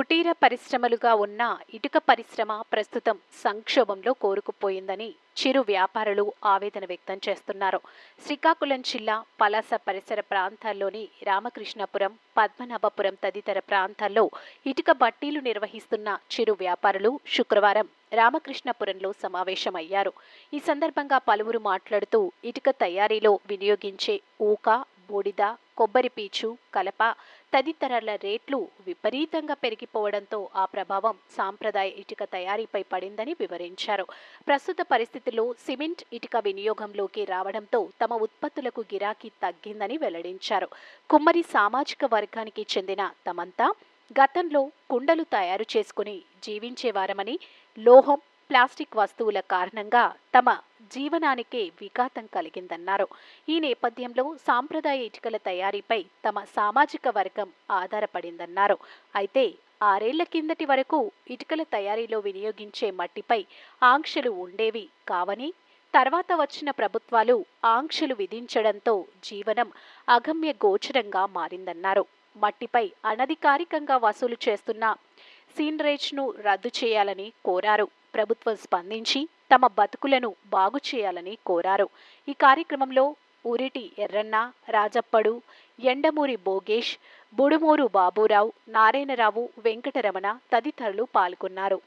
కుటీర పరిశ్రమలుగా ఉన్న ఇటుక పరిశ్రమ ప్రస్తుతం సంక్షోభంలో కోరుకుపోయిందని చిరు వ్యాపారులు ఆవేదన వ్యక్తం చేస్తున్నారు. శ్రీకాకుళం జిల్లా పలాస పరిసర ప్రాంతాల్లోని రామకృష్ణపురం పద్మనాభపురం తదితర ప్రాంతాల్లో ఇటుక బట్టీలు నిర్వహిస్తున్న చిరు వ్యాపారులు శుక్రవారం రామకృష్ణపురంలో సమావేశమయ్యారు. ఈ సందర్భంగా పలువురు మాట్లాడుతూ ఇటుక తయారీలో వినియోగించే ఊక బూడిద కొబ్బరి పీచు కలప తదితరాల రేట్లు విపరీతంగా పెరిగిపోవడంతో ఆ ప్రభావం సాంప్రదాయ ఇటుక తయారీపై పడిందని వివరించారు. ప్రస్తుత పరిస్థితుల్లో సిమెంట్ ఇటుక వినియోగంలోకి రావడంతో తమ ఉత్పత్తులకు గిరాకీ తగ్గిందని వెల్లడించారు. కుమ్మరి సామాజిక వర్గానికి చెందిన తమంతా గతంలో కుండలు తయారు చేసుకుని జీవించేవారమని లోహం ప్లాస్టిక్ వస్తువుల కారణంగా తమ జీవనానికే విఘాతం కలిగిందన్నారు. ఈ నేపథ్యంలో సాంప్రదాయ ఇటుకల తయారీపై తమ సామాజిక వర్గం ఆధారపడిందన్నారు. అయితే ఆరేళ్ళ కిందటి వరకు ఇటుకల తయారీలో వినియోగించే మట్టిపై ఆంక్షలు ఉండేవి కావని తర్వాత వచ్చిన ప్రభుత్వాలు ఆంక్షలు విధించడంతో జీవనం అగమ్య గోచరంగా మారిందన్నారు. మట్టిపై అనధికారికంగా వసూలు చేస్తున్న సీనరేజ్ను రద్దు చేయాలని కోరారు. ప్రభుత్వం స్పందించి తమ బతుకులను బాగు చేయాలని కోరారు. ఈ కార్యక్రమంలో ఊరిటి ఎర్రన్న రాజప్పడు ఎండమూరి భోగేష్ బుడుమూరు బాబురావు నారాయణరావు వెంకటరమణ తదితరులు పాల్గొన్నారు.